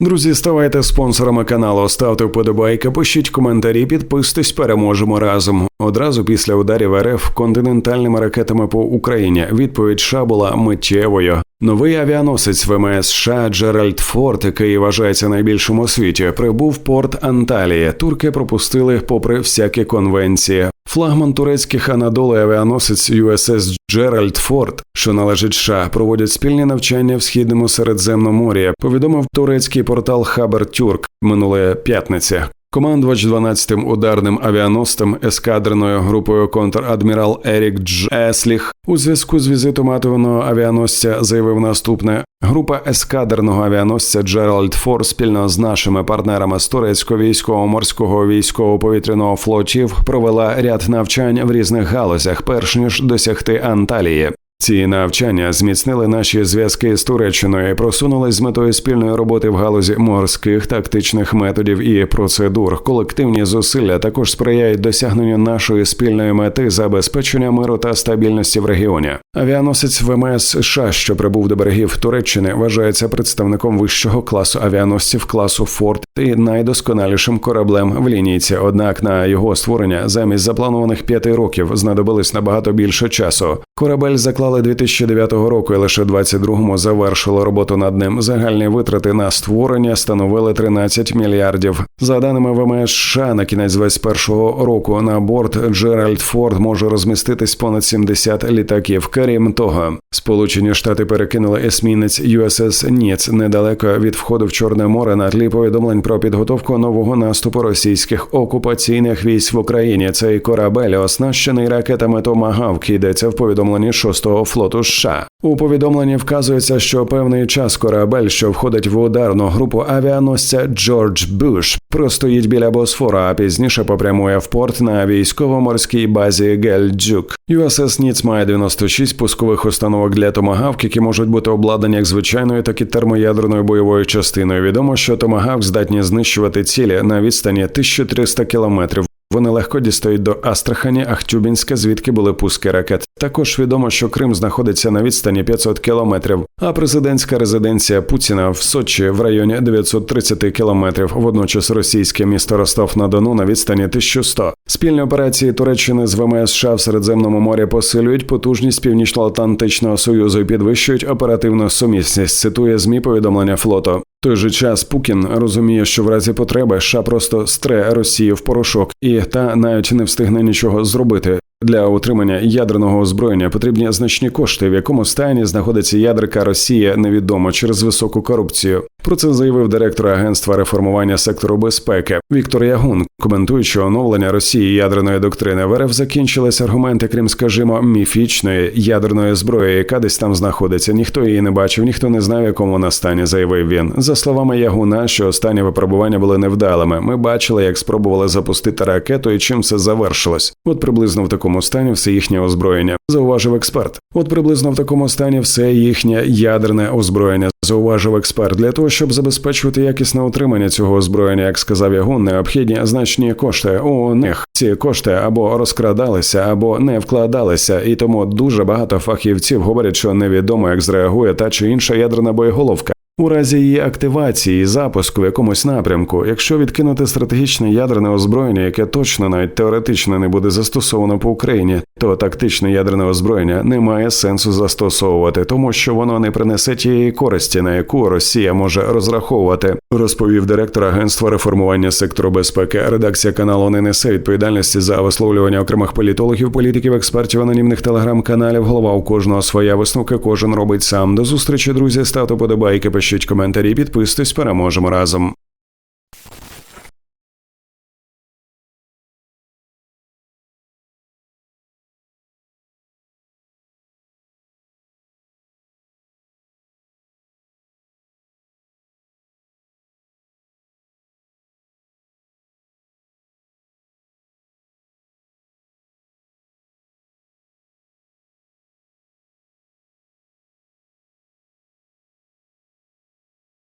Друзі, ставайте спонсорами каналу, ставте вподобайки, пишіть коментарі, підписуйтесь, переможемо разом. Одразу після ударів РФ континентальними ракетами по Україні відповідь США була миттєвою. Новий авіаносець ВМС США Джеральд Форд, який вважається найбільшим у світі, прибув в порт Анталії. Турки пропустили попри всякі конвенції. Флагман турецьких Анадоли авіаносець USS Джеральд Форд, що належить США, проводять спільні навчання в східному Середземномор'ї. Повідомив турецький портал Хабер Тюрк минулої п'ятниці. Командувач 12-тим ударним авіаносцем ескадреною групою контрадмірал Ерік Дж. Есліх у зв'язку з візитом атомного авіаносця заявив наступне: група ескадерного авіаносця Джеральд Фор спільно з нашими партнерами з турецького військово-морського військово-повітряного флотів провела ряд навчань в різних галузях, перш ніж досягти Анталії. Ці навчання зміцнили наші зв'язки з Туреччиною і просунулись з метою спільної роботи в галузі морських тактичних методів і процедур. Колективні зусилля також сприяють досягненню нашої спільної мети забезпечення миру та стабільності в регіоні. Авіаносець ВМС США, що прибув до берегів Туреччини, вважається представником вищого класу авіаносців класу Форт і найдосконалішим кораблем в лінійці. Однак на його створення замість запланованих п'яти років знадобилось набагато більше часу. Корабель заклали 2009 року, і лише 22-му завершило роботу над ним. Загальні витрати на створення становили 13 мільярдів. За даними ВМС США, на кінець 21-го року на борт Джеральд Форд може розміститись понад 70 літаків. Крім того, Сполучені Штати перекинули есмінець USS Ніц недалеко від входу в Чорне море на тлі повідомлень про підготовку нового наступу російських окупаційних військ в Україні. Цей корабель оснащений ракетами Томагавк, йдеться в повідомленні 6-го флоту США. У повідомленні вказується, що певний час корабель, що входить в ударну групу авіаносця Джордж Буш, простоїть біля Босфора, а пізніше попрямує в порт на військово-морській базі Гельджук. USS Ніц має 96 пускових установок для томагавк, які можуть бути обладнані як звичайною, так і термоядерною бойовою частиною. Відомо, що томагавк здатні знищувати цілі на відстані 1300 кілометрів. Вони легко дістають до Астрахані, Ахтюбінська, звідки були пуски ракет. Також відомо, що Крим знаходиться на відстані 500 кілометрів, а президентська резиденція Путіна в Сочі в районі 930 кілометрів. Водночас російське місто Ростов на Дону на відстані 1100. Спільні операції Туреччини з ВМС США в Середземному морі посилюють потужність Північно-Атлантичного союзу і підвищують оперативну сумісність. Цитує змі повідомлення флоту. Той же час Пукін розуміє, що в разі потреби США просто стре Росію в порошок, і та навіть не встигне нічого зробити. Для утримання ядерного озброєння потрібні значні кошти, в якому стані знаходиться ядерка Росія, невідомо через високу корупцію. Про це заявив директор агентства реформування сектору безпеки Віктор Ягун, коментуючи оновлення Росії ядерної доктрини в РФ закінчились аргументи, крім, скажімо, міфічної ядерної зброї, яка десь там знаходиться. Ніхто її не бачив, ніхто не знав, якому вона стані, заявив він. За словами Ягуна, що останні випробування були невдалими. Ми бачили, як спробували запустити ракету і чим це завершилось. От приблизно в такому стані все їхнє озброєння, зауважив експерт. От приблизно в такому стані все їхнє ядерне озброєння зауважив експерт. Для того щоб забезпечувати якісне утримання цього озброєння, як сказав Ягун, необхідні значні кошти. У них ці кошти або розкрадалися, або не вкладалися, і тому дуже багато фахівців говорять, що невідомо, як зреагує та чи інша ядерна боєголовка. У разі її активації і запуску в якомусь напрямку, якщо відкинути стратегічне ядерне озброєння, яке точно навіть теоретично не буде застосовано по Україні, то тактичне ядерне озброєння не має сенсу застосовувати, тому що воно не принесе тієї користі, на яку Росія може розраховувати, розповів директор агентства реформування сектору безпеки. Редакція каналу не несе відповідальності за висловлювання окремих політологів, політиків, експертів, анонімних телеграм-каналів. Голова у кожного своя висновка, кожен робить сам. До зустрічі, друзі, ставте подобайки, пишіть коментарі, підписуйтесь, переможемо разом.